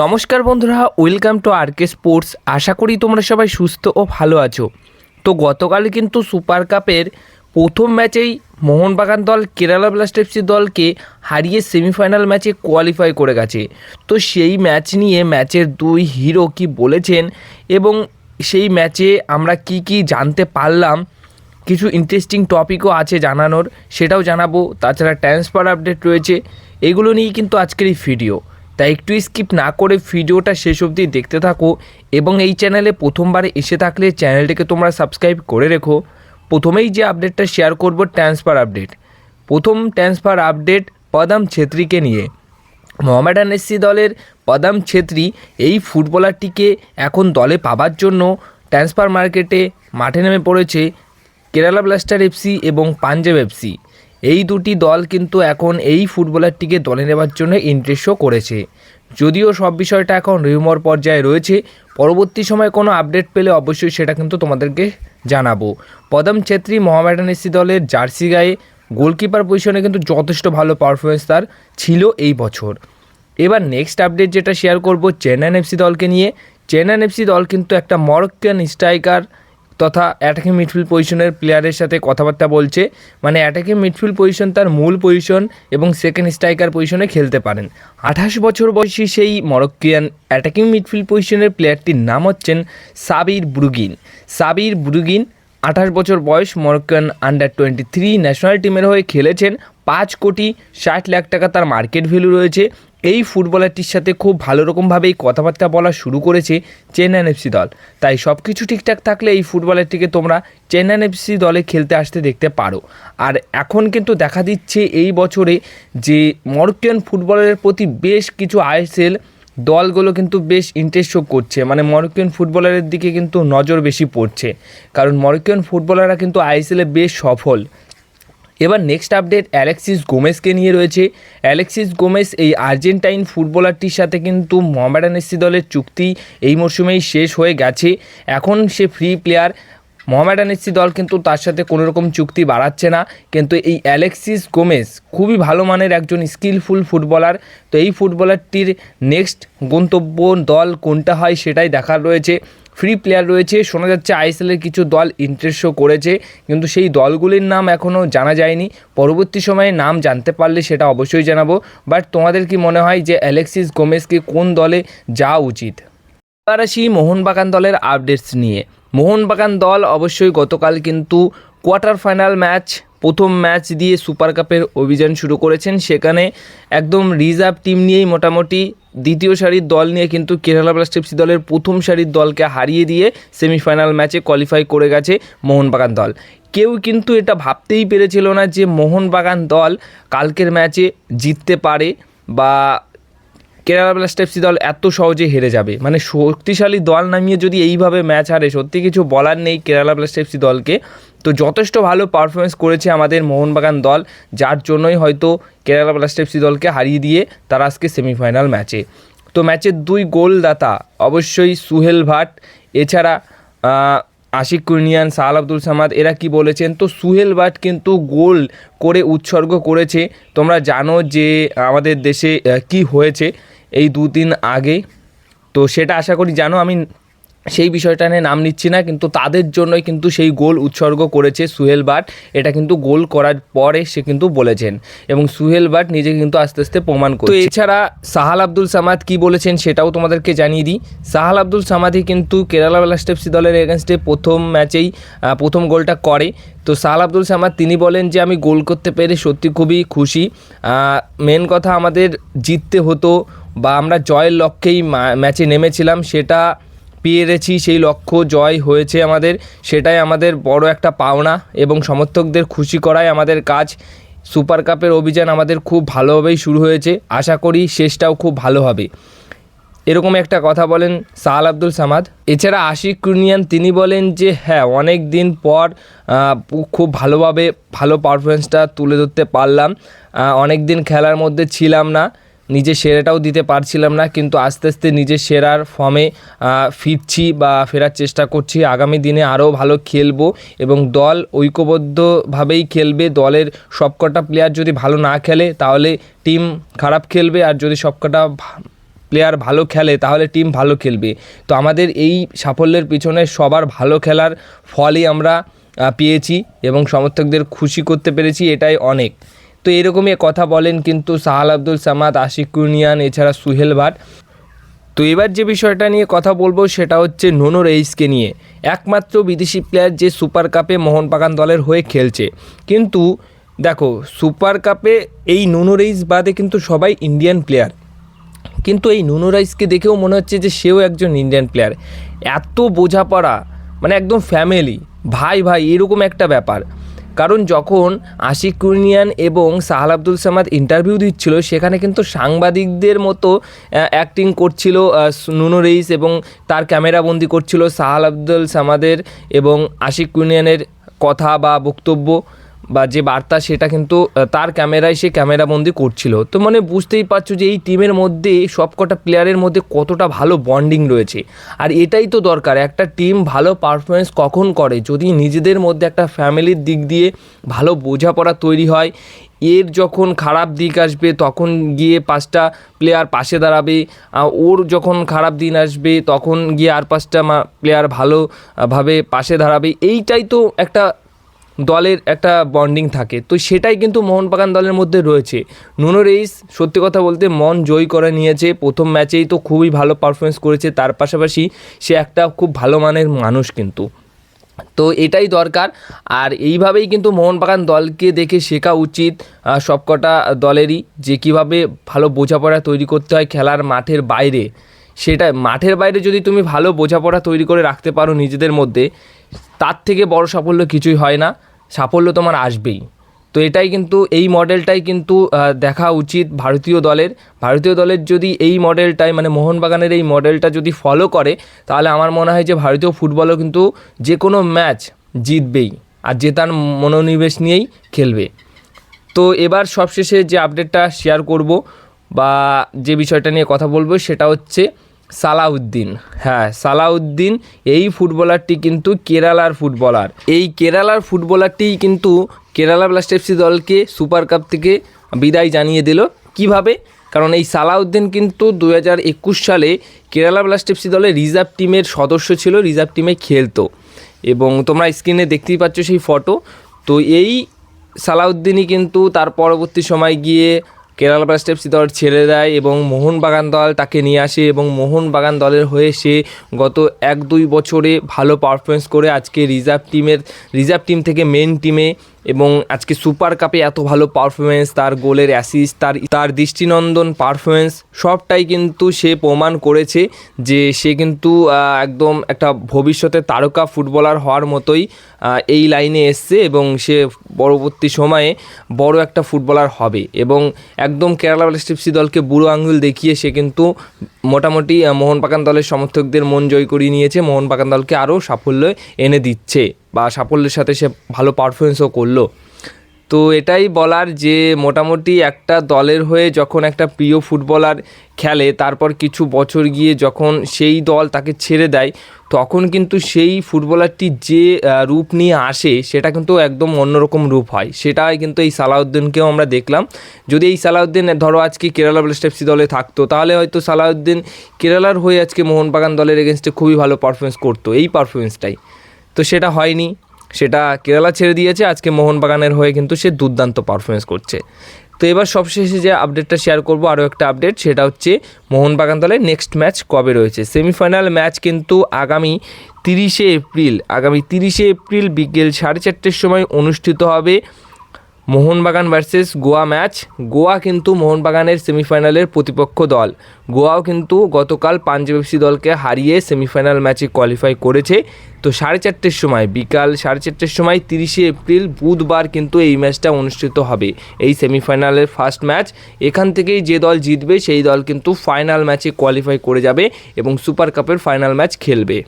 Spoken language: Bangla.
নমস্কার বন্ধুরা, ওয়েলকাম টু আরকে স্পোর্টস। আশা করি তোমরা সবাই সুস্থ ও ভালো আছো। তো গতকাল কিন্তু সুপার কাপের প্রথম ম্যাচেই মোহনবাগান দল কেরালা ব্লাস্ট এফসি দলকে হারিয়ে সেমিফাইনাল ম্যাচে কোয়ালিফাই করে গেছে। তো সেই ম্যাচ নিয়ে ম্যাচের দুই হিরো কি বলেছেন এবং সেই ম্যাচে আমরা কি কি জানতে পারলাম, কিছু ইন্টারেস্টিং টপিকও আছে জানানোর, সেটাও জানাব। তাছাড়া ট্রান্সফার আপডেট রয়েছে, এগুলো নিয়েই কিন্তু আজকের এই ভিডিও তাই একটু স্কিপ না করে ভিডিওটা শেষ অবধি দেখতে থাকো এবং এই চ্যানেলে প্রথমবার এসে থাকলে চ্যানেলটিকে তোমরা সাবস্ক্রাইব করে রেখো। প্রথমেই যে আপডেটটা শেয়ার করব ট্রান্সফার আপডেট প্রথম ট্রান্সফার আপডেট পদাম ছেত্রীকে নিয়ে। মোহামেডান এসসি দলের পদাম ছেত্রী এই ফুটবলারটিকে এখন দলে পাবার জন্য ট্রান্সফার মার্কেটে মাঠে নেমে পড়েছে। কেরালা ব্লাস্টার এফসি এবং পাঞ্জাব এফসি এই দুটি দল কিন্তু এখন এই ফুটবলারটিকে দলে নেবার জন্য ইন্টারেস্ট শো করেছে। যদিও সব বিষয়টা এখন রিউমর পর্যায়ে রয়েছে, পরবর্তী সময় কোনো আপডেট পেলে অবশ্যই সেটা কিন্তু তোমাদেরকে জানাব। পদম ছেত্রী, মোহামেডান এসসি দলের জার্সি গায়ে গোলকিপার পজিশনে কিন্তু যথেষ্ট ভালো পারফরমেন্স তার ছিল এই বছর। এবার নেক্সট আপডেট যেটা শেয়ার করব চেন্নাইন এফসি দলকে নিয়ে। চেন্নাইন এফসি দল কিন্তু একটা মরক্কান স্ট্রাইকার তথা অ্যাটাকিং মিডফিল্ড পজিশনের প্লেয়ারের সাথে কথাবার্তা বলছে। মানে অ্যাটাকিং মিডফিল্ড পজিশন তার মূল পজিশন এবং সেকেন্ড স্ট্রাইকার পজিশনে খেলতে পারেন। আঠাশ বছর বয়সী সেই মরক্কিয়ান অ্যাটাকিং মিডফিল্ড পজিশনের প্লেয়ারটির নাম হচ্ছেন সাবির ব্রুগিন। সাবির ব্রুগিন আঠাশ বছর বয়স Moroccan under twenty three national টিমের হয়ে খেলেছেন। পাঁচ কোটি ষাট লাখ টাকা তার মার্কেট ভ্যালু রয়েছে। এই ফুটবলারটির সাথে খুব ভালো রকমভাবেই কথাবার্তা বলা শুরু করেছে চেন্নাইন এফসি দল। তাই সব কিছু ঠিকঠাক থাকলে এই ফুটবলারটিকে তোমরা চেন্নাইন এফসি দলে খেলতে আসতে দেখতে পারো। আর এখন কিন্তু দেখা দিচ্ছে এই বছরে যে মরক্কিয়ান ফুটবলের প্রতি বেশ কিছু আইএসএল দলগুলো কিন্তু বেশ ইন্টারেস্ট শো করছে। মানে মরক্কিয়ান ফুটবলারের দিকে কিন্তু নজর বেশি পড়ছে। কারণ মরক্কিয়ান ফুটবলাররা কিন্তু আইএসএলে বেশ সফল। এবার নেক্সট আপডেট অ্যালেক্সিস গোমেসকে নিয়ে রয়েছে। অ্যালেক্সিস গোমেস এই আর্জেন্টাইন ফুটবলারটির সাথে কিন্তু মোহামেডান এসসি দলের চুক্তি এই মরশুমেই শেষ হয়ে গেছে। এখন সে ফ্রি প্লেয়ার মোহামেডান এসসি দল কিন্তু তার সাথে কোনো রকম চুক্তি বাড়াচ্ছে না। কিন্তু এই অ্যালেক্সিস গোমেস খুবই ভালো মানের একজন স্কিলফুল ফুটবলার তো এই ফুটবলারটির নেক্সট গন্তব্য দল কোনটা হয় সেটাই দেখার রয়েছে। ফ্রি প্লেয়ার রয়েছে। শোনা যাচ্ছে আইএসএলের কিছু দল ইন্টারেস্ট শো করেছে, কিন্তু সেই দলগুলির নাম এখনও জানা যায়নি। পরবর্তী সময়ে নাম জানতে পারলে সেটা অবশ্যই জানাব। বাট তোমাদের কি মনে হয় যে অ্যালেক্সিস গোমেসকে কোন দলে যাওয়া উচিত? এবার আসি মোহনবাগান দলের আপডেটস নিয়ে। মোহনবাগান দল অবশ্যই গতকাল কিন্তু কোয়ার্টার ফাইনাল ম্যাচ প্রথম ম্যাচ দিয়ে সুপার কাপের অভিযান শুরু করেছেন। সেখানে একদম রিজার্ভ টিম নিয়েই মোটামুটি দ্বিতীয় সারির দল নিয়ে কিন্তু কেরালা ব্লাস্টার্সি দলের প্রথম সারির দলকে হারিয়ে দিয়ে সেমিফাইনাল ম্যাচে কোয়ালিফাই করে গেছে মোহনবাগান দল। কেউ কিন্তু এটা ভাবতেই পেরেছিল না যে মোহনবাগান দল কালকের ম্যাচে জিততে পারে বা কেরালা ব্লাস্টার্সি দল এত সহজে হেরে যাবে। মানে শক্তিশালী দল নামিয়ে যদি এইভাবে ম্যাচ হারে, সত্যি কিছু বলার নেই কেরালা ব্লাস্টার্সি দলকে। তো যথেষ্ট ভালো পারফরমেন্স করেছে আমাদের মোহনবাগান দল, যার জন্যই হয়তো কেরালা ব্লাস্টার্সি দলকে হারিয়ে দিয়ে তারা আজকে সেমিফাইনাল ম্যাচে তো ম্যাচের দুই গোলদাতা অবশ্যই সুহেল ভাট, এছাড়া আশিক কুর্নিয়ান, সাহাল আব্দুল সামাদ, এরা কি বলেছেন? তো সুহেল ভাট কিন্তু গোল করে উৎসর্গ করেছে। তোমরা জানো যে আমাদের দেশে কি হয়েছে এই দুদিন আগে। তো সেটা আশা করি জানো, আমি সেই বিষয়টা নিয়ে নাম নিচ্ছি না কিন্তু তাদের জন্যই কিন্তু সেই গোল উৎসর্গ করেছে সুহেল বাট। এটা কিন্তু গোল করার পরে সে কিন্তু বলেছেন এবং সুহেল বাট নিজে কিন্তু আস্তে আস্তে প্রমাণ করে এছাড়া সাহাল আব্দুল সামাদ কি বলেছেন সেটাও তোমাদেরকে জানিয়ে দিই। সাহাল আব্দুল সামাদই কিন্তু কেরালা ব্লাস্টার্সি দলের এগেনস্টে প্রথম ম্যাচেই প্রথম গোলটা করে। তো সাহাল আব্দুল সামাদ তিনি বলেন যে আমি গোল করতে পেরে সত্যি খুবই খুশি। মেন কথা আমাদের জিততে হতো বা আমরা জয়ের লক্ষ্যেই ম্যাচে নেমেছিলাম সেটা পেরেছি সেই লক্ষ্য জয় হয়েছে আমাদের। সেটাই আমাদের বড় একটা পাওনা এবং সমর্থকদের খুশি করাই আমাদের কাজ। সুপার কাপের অভিযান আমাদের খুব ভালোভাবেই শুরু হয়েছে। আশা করি শেষটাও খুব ভালো হবে। এরকম একটা কথা বলেন সাহাল আব্দুল সামাদ। এছাড়া আশিক কুর্নিয়ান, তিনি বলেন যে হ্যাঁ অনেক দিন পর খুব ভালোভাবে ভালো পারফরমেন্সটা তুলে ধরতে পারলাম। অনেক দিন খেলার মধ্যে ছিলাম না। নিজের সেরাটাও দিতে পারছিলাম না, কিন্তু আস্তে আস্তে নিজের সেরার ফর্মে ফিরছি বা ফেরার চেষ্টা করছি। আগামী দিনে আরও ভালো খেলব এবং দল ঐক্যবদ্ধভাবেই খেলবে। দলের সবকটা প্লেয়ার যদি ভালো না খেলে, তাহলে টিম খারাপ খেলবে। আর যদি সবকটা প্লেয়ার ভালো খেলে, তাহলে টিম ভালো খেলবে। তো আমাদের এই সাফল্যের পিছনে সবার ভালো খেলার ফলই আমরা পেয়েছি এবং সমর্থকদের খুশি করতে পেরেছি, এটাই অনেক। তো এরকমই কথা বলেন কিন্তু সাহাল আব্দুল সামাদ, আশিক কুনিয়ান এছাড়া সুহেল ভাট। তো এবার যে বিষয়টা নিয়ে কথা বলব সেটা হচ্ছে নোনো রেইসকে নিয়ে। একমাত্র বিদেশি প্লেয়ার যে সুপার কাপে মোহনবাগান দলের হয়ে খেলছে। কিন্তু দেখো, সুপার কাপে এই নোনো রেইস বাদে কিন্তু সবাই ইন্ডিয়ান প্লেয়ার কিন্তু এই নুনো রাইসকে দেখেও মনে হচ্ছে যে সেও একজন ইন্ডিয়ান প্লেয়ার এত বোঝাপড়া মানে একদম ফ্যামিলি ভাই ভাই, এরকম একটা ব্যাপার। কারণ যখন আশিক কুনিয়ান এবং সাহাল আব্দুল সামাদ ইন্টারভিউ দিচ্ছিল, সেখানে কিন্তু সাংবাদিকদের মতো অ্যাক্টিং করছিল নুনু রেইস এবং তার ক্যামেরাবন্দি করছিল সাহাল আব্দুল সামাদের এবং আশিক কুনিয়ানের কথা বা বক্তব্য। বা যে বার্তা সেটা কিন্তু তার ক্যামেরায় সে ক্যামেরাবন্দি করছিল। তো মানে বুঝতেই পারছ যে এই টিমের মধ্যে সবকটা প্লেয়ারের মধ্যে কতটা ভালো বন্ডিং রয়েছে। আর এটাই তো দরকার, একটা টিম ভালো পারফরমেন্স কখন করে? যদি নিজেদের মধ্যে একটা ফ্যামিলির দিক দিয়ে ভালো বোঝাপড়া তৈরি হয়, এর যখন খারাপ দিক আসবে, তখন গিয়ে পাঁচটা প্লেয়ার পাশে দাঁড়াবে। ওর যখন খারাপ দিন আসবে, তখন গিয়ে আর পাঁচটা প্লেয়ার ভালোভাবে পাশে দাঁড়াবে। এইটাই তো একটা দলের একটা বন্ডিং থাকে। তো সেটাই কিন্তু মোহনবাগান দলের মধ্যে রয়েছে। নুনো রেইস, সত্যি কথা বলতে মন জয় করে নিয়েছে। প্রথম ম্যাচেই তো খুবই ভালো পারফরমেন্স করেছে। তার পাশাপাশি সে একটা খুব ভালো মানের মানুষ কিন্তু। তো এটাই দরকার। আর এইভাবেই কিন্তু মোহনবাগান দলকে দেখে শেখা উচিত সবকটা দলেরই যে কীভাবে ভালো বোঝাপড়া তৈরি করতে হয় খেলার মাঠের বাইরে। সেটা মাঠের বাইরে যদি তুমি ভালো বোঝাপড়া তৈরি করে রাখতে পারো নিজেদের মধ্যে তার থেকে বড় সাফল্য কিছুই হয় না। সাফল্য তোমার আসবেই। তো এটাই কিন্তু, এই মডেলটাই কিন্তু দেখা উচিত ভারতীয় দলের। ভারতীয় দলের যদি এই মডেলটাই মানে মোহনবাগানের এই মডেলটা যদি ফলো করে, তাহলে আমার মনে হয় যে ভারতীয় ফুটবলও কিন্তু যে কোনো ম্যাচ জিতবেই। আর জেতার মনোনিবেশ নিয়েই খেলবে। তো এবার সবশেষে যে আপডেটটা শেয়ার করব, বা যে বিষয়টা নিয়ে কথা বলব, সেটা হচ্ছে সালাউদ্দিন। হ্যাঁ সালাউদ্দিন, এই ফুটবলারটি কিন্তু কেরালার ফুটবলার। এই কেরালার ফুটবলারটি কিন্তু কেরালা ব্লাস্ট এফসি দলকে সুপার কাপ থেকে বিদায় জানিয়ে দিল। কীভাবে? কারণ এই সালাউদ্দিন কিন্তু দু হাজার একুশ সালে কেরালা ব্লাস্ট এফসি দলের রিজার্ভ টিমের সদস্য ছিল, রিজার্ভ টিমে খেলতো। এবং তোমরা স্ক্রিনে দেখতেই পাচ্ছ সেই ফটো। তো এই সালাউদ্দিনই কিন্তু তার পরবর্তী সময় গিয়ে কেরালা ব্লাস্টার্স দল ছেড়ে দেয় এবং মোহনবাগান দল তাকে নিয়ে আসে এবং মোহনবাগান দলের হয়ে সে গত এক দুই বছরে ভালো পারফরমেন্স করে আজকে রিজার্ভ টিমের রিজার্ভ টিম থেকে মেন টিমে এবং আজকে সুপার কাপে এত ভালো পারফরমেন্স তার গোলের অ্যাসিস্ট তার তার দৃষ্টিনন্দন পারফরমেন্স সবটাই কিন্তু সে প্রমাণ করেছে যে সে কিন্তু একদম একটা ভবিষ্যতে তারকা ফুটবলার হওয়ার মতোই এই লাইনে এসছে এবং সে পরবর্তী সময়ে বড় একটা ফুটবলার হবে এবং একদম কেরালা ব্লাস্টিপসি দলকে বুড়ো আঙ্গুল দেখিয়ে সে কিন্তু মোটামুটি মোহনবাগান দলের সমর্থকদের মন জয় করিয়ে নিয়েছে, মোহনবাগান দলকে আরও সাফল্য এনে দিচ্ছে। বা সাফল্যের সাথে সে ভালো পারফরমেন্সও করল। তো এটাই বলার যে মোটামুটি একটা দলের হয়ে যখন একটা প্রিয় ফুটবলার খেলে, তারপর কিছু বছর গিয়ে যখন সেই দল তাকে ছেড়ে দেয়, তখন কিন্তু সেই ফুটবলারটি যে রূপ নিয়ে আসে, সেটা কিন্তু একদম অন্যরকম রূপ হয়। সেটাই কিন্তু এই সালাউদ্দিনকেও আমরা দেখলাম। যদি এই সালাউদ্দিন, ধরো আজকে কেরালা ব্লাস্ট এফসি দলে থাকতো, তাহলে হয়তো সালাউদ্দিন কেরালার হয়ে আজকে মোহনবাগান দলের এগেনস্টে খুবই ভালো পারফরমেন্স করতো। এই পারফরমেন্সটাই তো সেটা হয়নি। সেটা কেরালা ছেড়ে দিয়েছে। আজকে মোহনবাগানের হয়ে কিন্তু সে দুর্দান্ত পারফরমেন্স করছে। তো এবার সবশেষে যে আপডেটটা শেয়ার করব, আরও একটা আপডেট সেটা হচ্ছে মোহনবাগান দলের নেক্সট ম্যাচ কবে রয়েছে? সেমিফাইনাল ম্যাচ কিন্তু আগামী তিরিশে এপ্রিল, আগামী তিরিশে এপ্রিল বিকেল সাড়ে চারটের সময় অনুষ্ঠিত হবে মোহনবাগান ভার্সেস গোয়া ম্যাচ। গোয়া কিন্তু মোহনবাগানের সেমিফাইনালের প্রতিপক্ষ দল। গোয়াও কিন্তু গতকাল পাঞ্জাব এফসি দলকে হারিয়ে সেমিফাইনাল ম্যাচে কোয়ালিফাই করেছে। তো সাড়ে চারটের সময়, বিকাল সাড়ে চারটের সময় তিরিশে এপ্রিল বুধবার কিন্তু এই ম্যাচটা অনুষ্ঠিত হবে। এই সেমিফাইনালের ফার্স্ট ম্যাচ এখান থেকেই যে দল জিতবে সেই দল কিন্তু ফাইনাল ম্যাচে কোয়ালিফাই করে যাবে এবং সুপার কাপের ফাইনাল ম্যাচ খেলবে।